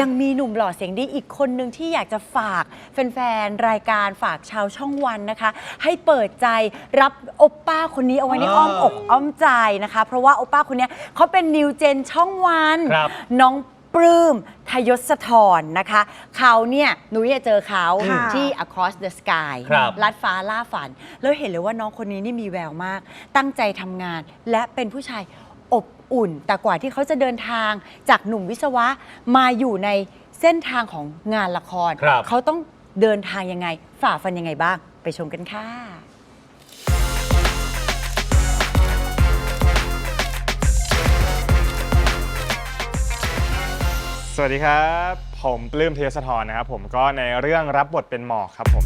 ยังมีหนุ่มหล่อเสียงดีอีกคนหนึ่งที่อยากจะฝากแฟนๆ รายการฝากชาวช่องวันนะคะ ให้เปิดใจรับโอปป้าคนนี้เอาไว้ในอ้อมอกอ้อมใจนะคะ เพราะว่าโอปป้าคนเนี้ยเขาเป็นนิวเจนช่องวัน ครับ น้องปลื้มทยศธรนะคะ เขาเนี่ยหนูเนี่ยเจอเขาค่ะที่ Across the Sky ครับลัดฟ้าล่าฝัน แล้วเห็นเลยว่าน้องคนนี้นี่มีแววมาก ตั้งใจทำงานและเป็นผู้ชาย อบอุ่น แต่กว่าที่เขาจะเดินทางจากหนุ่มวิศวะมาอยู่ในเส้นทางของงานละคร ครับ เขาต้องเดินทางยังไง ฝ่าฟันยังไงบ้าง ไปชมกันค่ะ สวัสดีครับ ผมปลื้มเทยสธรนะครับผมก็ในเรื่องรับบทเป็นหมอกครับผม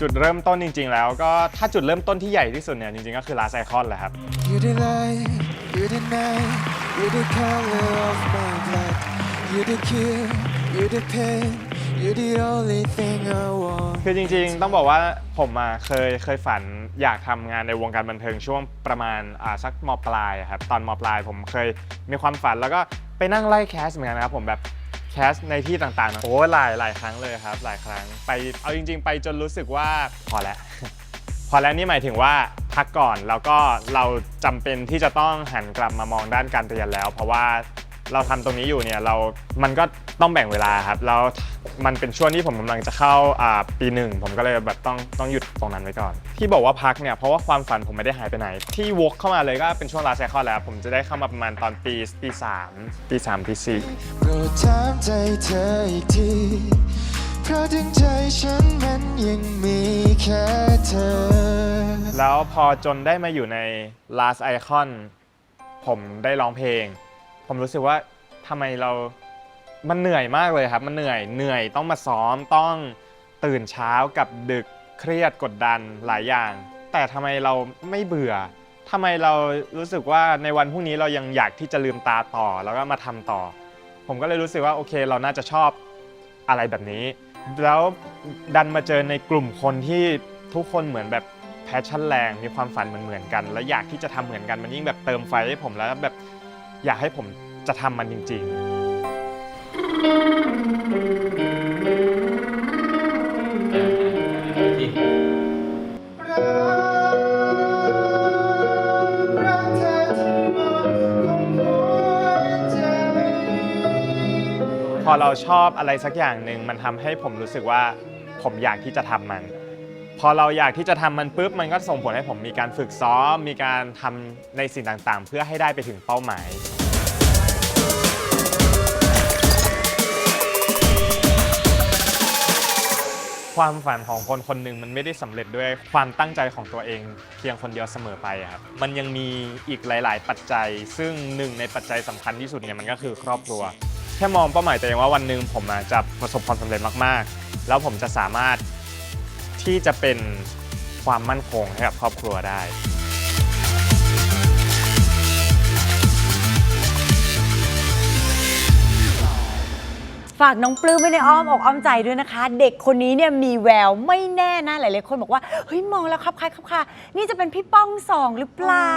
จุดเริ่มต้นจริง ๆ แล้วก็ถ้าจุดเริ่มต้นที่ใหญ่ที่สุดเนี่ยจริงๆก็คือลาไซคอนแหละครับ You the light, you the night, you the color of my blood. You the cure, you the pain, you the only thing I want. คือจริงๆ ต้องบอกว่าผมอะเคยเคยฝันอยากทำงานในวงการบันเทิงช่วงประมาณอ่าสักมปลายอะครับตอนมปลายผมเคยมีความฝันแล้วก็ไปนั่งไล่แคสเหมือนกันนะครับผมแบบ แคสในที่ต่างๆโอ้หลายหลายครั้งเลยครับ หลายครั้งไปเอาจริง ๆ ไปจนรู้สึกว่าพอแล้วพอแล้วนี่หมายถึงว่าพักก่อนแล้วก็เราจำเป็นที่จะต้องหันกลับมามองด้านการเรียนแล้ว เพราะว่า เราทำตรงนี้อยู่เนี่ยเรา มันก็ต้องแบ่งเวลาครับแล้วมันเป็นช่วงที่ผมกำลังจะเข้าอ่าปีหนึ่งผมก็เลยแบบต้องต้องหยุดตรงนั้นไว้ก่อน ที่บอกว่าพักเนี่ยเพราะว่าความฝันผมไม่ได้หายไปไหน ที่วกเข้ามาเลยก็เป็นช่วงลาไซคอนแล้ว ผมจะได้เข้ามาประมาณตอนปีปีสามปีสามปีสี่โปรดถามใจเธออีกทีเพราะถึงใจฉันมันยังมีแค่เธอ แล้วพอจนได้มาอยู่ใน Last Icon ผมได้ร้องเพลง ผมรู้สึกว่าทำไมเรา มันเหนื่อยมากเลยครับ มันเหนื่อย เหนื่อยต้องมาซ้อม ต้องตื่นเช้ากับดึก เครียดกดดันหลายอย่าง แต่ทำไมเราไม่เบื่อทำไมเรารู้สึกว่าในวันพรุ่งนี้เรายังอยากที่จะลืมตาต่อ แล้วก็มาทำต่อ ผมก็เลยรู้สึกว่าโอเค เราน่าจะชอบอะไรแบบนี้ แล้วดันมาเจอในกลุ่มคนที่ทุกคนเหมือนแบบแพชชั่นแรง มีความฝันเหมือนๆกัน แล้วอยากที่จะทำเหมือนกัน มันยิ่งแบบเติมไฟให้ผมแล้วแบบ อยากให้ผมจะทำมันจริงๆรักเธอที่หมดของหัวใจพอเราชอบอะไรสักอย่างหนึ่งมันทำให้ผมรู้สึกว่าผมอยากที่จะทำมัน พอเราอยากที่จะทำมันปุ๊บมันก็ส่งผลให้ผมมีการฝึกซ้อม มีการทำในสิ่งต่างๆ เพื่อให้ได้ไปถึงเป้าหมาย ความฝันของคนคนหนึ่งมันไม่ได้สำเร็จด้วยความตั้งใจของตัวเองเพียงคนเดียวเสมอไปครับมันยังมีอีกหลาย ๆ ปัจจัย ซึ่งหนึ่งในปัจจัยสำคัญที่สุดเนี่ยมันก็คือครอบครัวแค่มองเป้าหมายตัวเองว่าวันหนึ่งผมจะประสบความสำเร็จมากๆ แล้วผมจะสามารถ ที่จะเป็นความมั่นคงให้กับครอบครัวได้ ฝากน้องปลื้มไว้ในอ้อมอกอ้อมใจด้วยนะคะ เด็กคนนี้เนี่ยมีแววไม่แน่นะหลายๆคนบอกว่าเฮ้ยมองแล้วครับคล้ายครับค่ะนี่จะเป็นพี่ป้องสองหรือเปล่า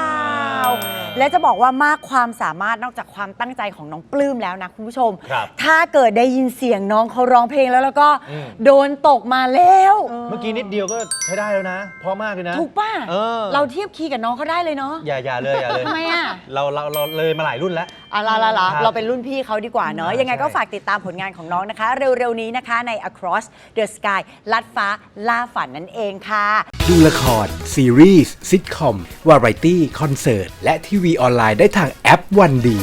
และจะบอกว่ามากความสามารถนอกจากความตั้งใจของน้องปลื้มแล้วนะคุณผู้ชม ครับถ้าเกิดได้ยินเสียงน้องเขาร้องเพลงแล้วแล้วก็อืม โดนตกมาแล้วเมื่อกี้นิดเดียวก็ใช้ได้แล้วนะเพราะมากเลยนะ ถูกป่ะเออ เราเทียบคีย์กับน้องเขาได้เลยเนาะอย่าอย่าเลยอย่าเลย ทำไมอะ เราเราเราเลยมาหลายรุ่นแล้ว อะละละละครับเราเป็นรุ่นพี่เขาดีกว่าเนาะอ่ายังไงก็ใช่ ฝากติดตามผลงานของน้องนะคะ เร็ว ๆ นี้นะคะใน Across the Sky ลัดฟ้าล่าฝันนั่นเองค่ะ ดูละคร ซีรีส์ซิทคอม วาไรตี้ คอนเสิร์ต และทีวีออนไลน์ได้ทางแอปวันดี